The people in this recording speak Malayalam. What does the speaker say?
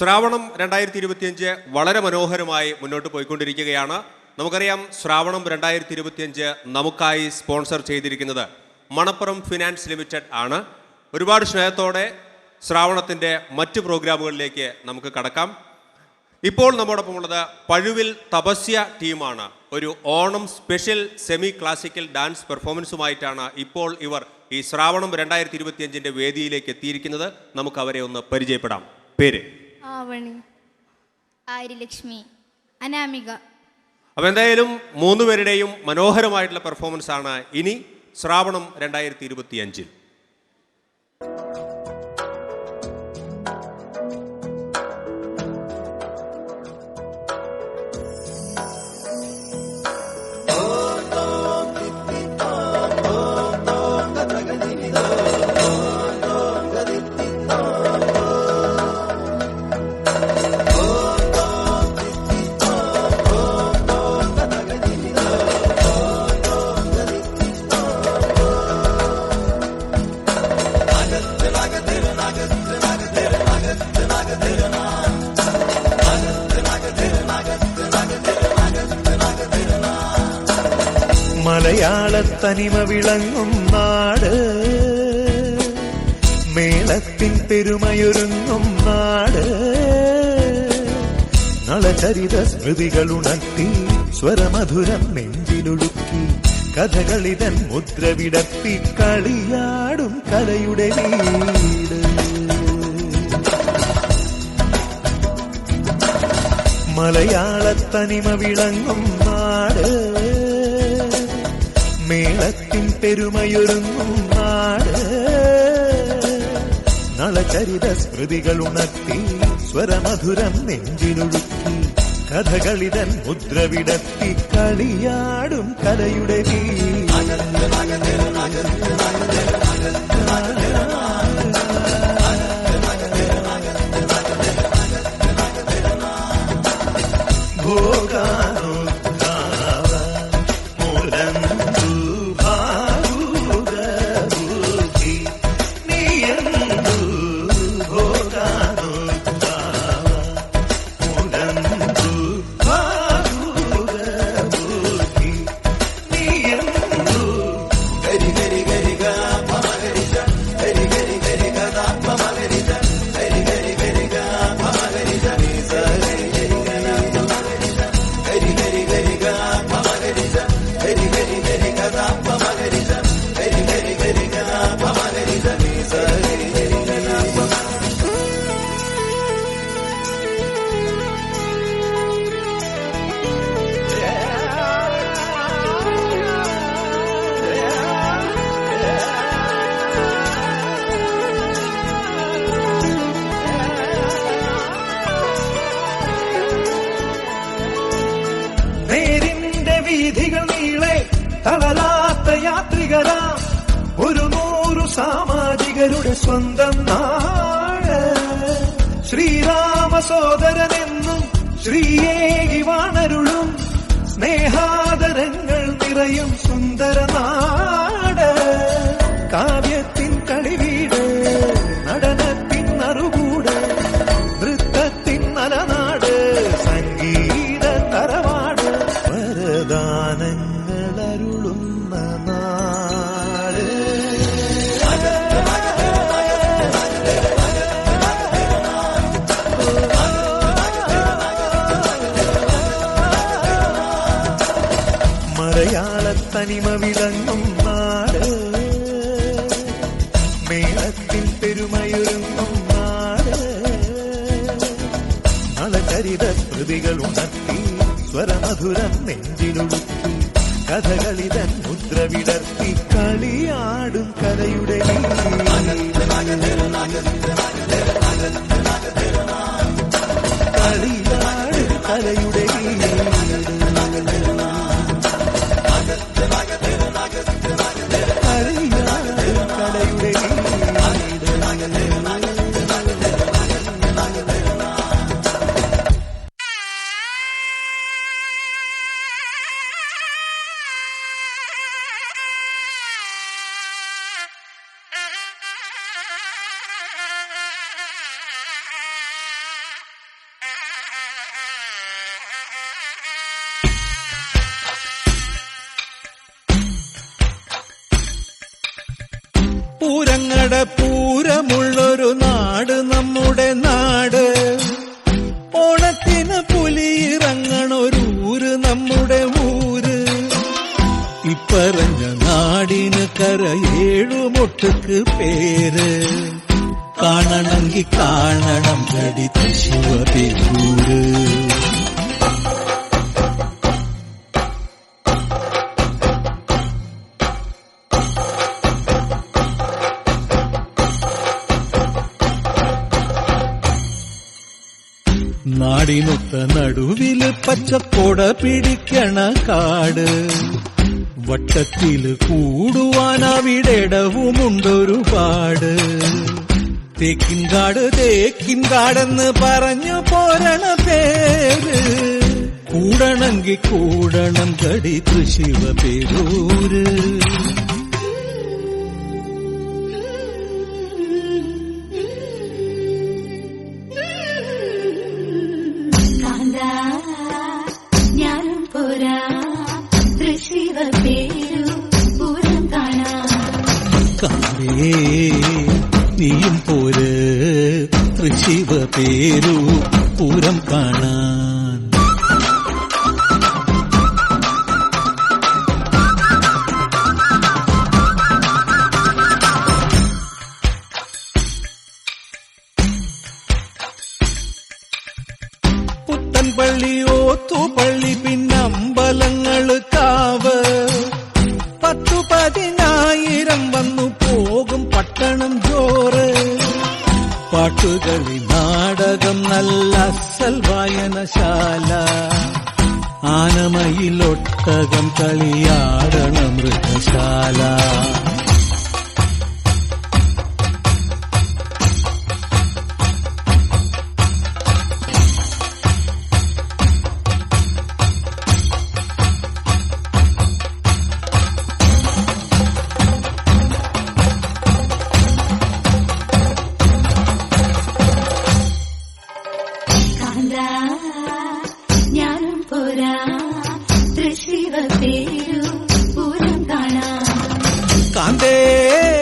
ശ്രാവണം രണ്ടായിരത്തി ഇരുപത്തിയഞ്ച് വളരെ മനോഹരമായി മുന്നോട്ട് പോയിക്കൊണ്ടിരിക്കുകയാണ്. നമുക്കറിയാം ശ്രാവണം രണ്ടായിരത്തി ഇരുപത്തിയഞ്ച് നമുക്കായി സ്പോൺസർ ചെയ്തിരിക്കുന്നത് മണപ്പുറം ഫിനാൻസ് ലിമിറ്റഡ് ആണ്. ഒരുപാട് സ്നേഹത്തോടെ ശ്രാവണത്തിന്റെ മറ്റ് പ്രോഗ്രാമുകളിലേക്ക് നമുക്ക് കടക്കാം. ഇപ്പോൾ നമ്മോടൊപ്പം ഉള്ളത് പഴുവിൽ തപസ്യ ടീമാണ്. ഒരു Onam special semi classical dance പെർഫോമൻസുമായിട്ടാണ് ഇപ്പോൾ ഇവർ ഈ ശ്രാവണം രണ്ടായിരത്തി ഇരുപത്തിയഞ്ചിന്റെ വേദിയിലേക്ക് എത്തിയിരിക്കുന്നത്. നമുക്ക് അവരെ ഒന്ന് പരിചയപ്പെടാം. പേര്? ആവണി. ആര്യലക്ഷ്മി അനാമിക. അപ്പോൾ എന്തായാലും മൂന്ന് പേരുടെയും മനോഹരമായിട്ടുള്ള പെർഫോമൻസ് ആണ് ഇനി ശ്രാവണം രണ്ടായിരത്തി ഇരുപത്തിയഞ്ചിൽ. മലയാളത്തനിമ വിളങ്ങും നാട് മേളത്തിൻ പെരുമയൊരുങ്ങും നാട് നളചരിത സ്മൃതികൾ ഉണർത്തി സ്വരമധുരം നെഞ്ചിലൊഴുക്കി കഥകളിതൻ മുദ്ര വിടർത്തി കളിയാടും കലയുടെ വീട്. മലയാളത്തനിമ വിളങ്ങും നാട്. മേളത്തിൻ പെരുമയൊരുങ്ങും നാട്. നളചരിത സ്മൃതികൾ ഉണർത്തി സ്വരമധുരം നെഞ്ചിലൊഴുക്കി. കഥകളിതൻ മുദ്രവിടത്തി കളിയാടും കലയുടെ ഭോഗാ തളരാത്ത യാത്രികരാ ഒരു നൂറു സാമാജികരുടെ സ്വന്തം നാട്. ശ്രീരാമ സോദരനെന്നും ശ്രീയേകി വാണരുളും സ്നേഹാദരങ്ങൾ നിറയും സുന്ദര മലയാളത്തനിമ വിളങ്ങും നാട് മേളത്തിൽ പെരുമയൊരുങ്ങും നാട് നളചരിത സ്മൃതികൾ ഉണർത്തി സ്വരമധുരം നെഞ്ചിലൊഴുക്കി കഥകളിതൻ മുദ്ര വിടർത്തി കളിയാടും കലയുടെ കളിയാടും കലയുടെ കളിയാടും പൂരങ്ങട പൂരമുള്ളൊരു നാട് നമ്മുടെ നാട്. ഓണത്തിന് പുലിയിറങ്ങണൊരൂര് നമ്മുടെ ഊര്. ഇപ്പറഞ്ഞ നാടിന് കരയേഴുമൊട്ടുക്ക് പേര്. കാണണമെങ്കിൽ കാണണം കടി ശിവപേരൂര് നാടിനൊത്ത നടുവിൽ പച്ചക്കൊട പിടിക്കണ കാട്. വട്ടത്തിൽ കൂടുവാൻ അവിടെടവുമുണ്ടൊരുപാട് തേക്കിൻകാട് തേക്കിൻകാടെന്ന് പറഞ്ഞു പോരണ പേര്. കൂടണമെങ്കിൽ കൂടണം കടി തൃശിവ പേരൂര്. കാവേ നീയും പോര് തൃശിവ പേരു പൂരം കാണാൻ പാട്ടുകളി നാടകം നല്ല അസൽ വായനശാല ആനമയിലൊട്ടകം കളിയാടണ മൃഗശാല. காந்தே.